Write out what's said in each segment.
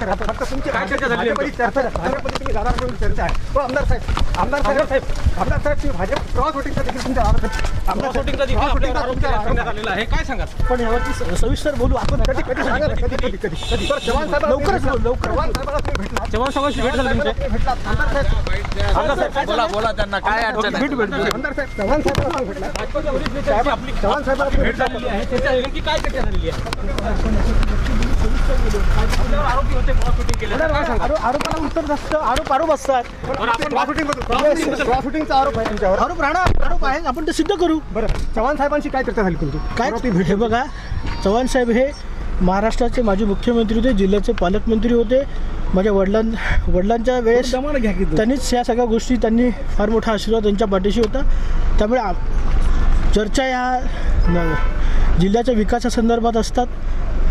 फक्त तुमची काय चर्चा झाली भाजपची चर्चा भाजपची तुम्ही दादाकडून चर्चा आहे. हो आमदार साहेब. आमदार साहेब. आमदार साहेब. तुम्ही भाजप क्रॉस वोटिंगचा देखील तुमच्या दादाकडे क्रॉस वोटिंगचा देखील आपल्यावर आरोप केला- करण्यात आलेला आहे. काय सांगाल? पण यावरती सविस्तर बोलू आपण? कधी कधी सांगा कधी कधी कधी कधी चव्हाण साहेब लवकरच बोलू, लवकरच चव्हाण साहेबाला तुम्ही भेटला. चव्हाण साहेबांशी भेट झाली तुमची भेटला. आमदार साहेब आमदार साहेब बोला बोला त्यांना. काय अडचण भेट भेट आमदार साहेब चव्हाण साहेबाला भेटला. भाजपच्या वरिष्ठ नेत्यांची आपली चव्हाण साहेबाला भेट झालेली आहे. त्याच्या नेमकी काय चर्चा झालेली आहे? आरोपाला उत्तर नसतं आरोप आरोप असतात वोटिंगचा आरोप आहे तुमच्यावर आरोप राहणार आरोप आहे आपण ते सिद्ध करू बरं चव्हाण साहेबांशी काय चर्चा झाली तुमची काय हे बघा चव्हाण साहेब हे महाराष्ट्राचे माजी मुख्यमंत्री होते जिल्ह्याचे पालकमंत्री होते माझ्या वडिलां वडिलांच्या वेळेस त्यांनीच या सगळ्या गोष्टी त्यांनी फार मोठा आशीर्वाद त्यांच्या पाठीशी होता त्यामुळे चर्चा या जिल्ह्याच्या विकासासंदर्भात असतात.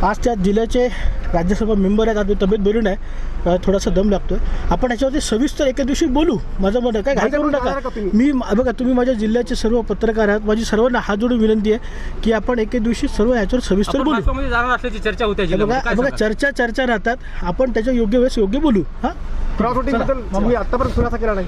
आज त्या जिल्ह्याचे राज्यसभा मेंबर आहेत. आता तब्येत बरी नाही. थोडासा दम लागतोय. आपण ह्याच्यावरती सविस्तर एका दिवशी बोलू. माझं मत आहे काय घाई करू नका. तुम्ही? मी बघा तुम्ही माझ्या जिल्ह्याचे सर्व पत्रकार आहात. माझी सर्वांना हात जोडून विनंती आहे की आपण एके दिवशी सर्व ह्याच्यावर सविस्तर आपण बोलू. चर्चा होती बघा? चर्चा चर्चा राहतात. आपण त्याच्या योग्य वेळेस योग्य बोलू. हा? आतापर्यंत खुलासा केला नाही.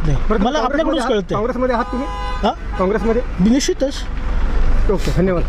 नाही. मला आपल्याकडूनच कळतंय. काँग्रेसमध्ये आहात तुम्ही? हा? काँग्रेसमध्ये? निश्चितच. ओके धन्यवाद.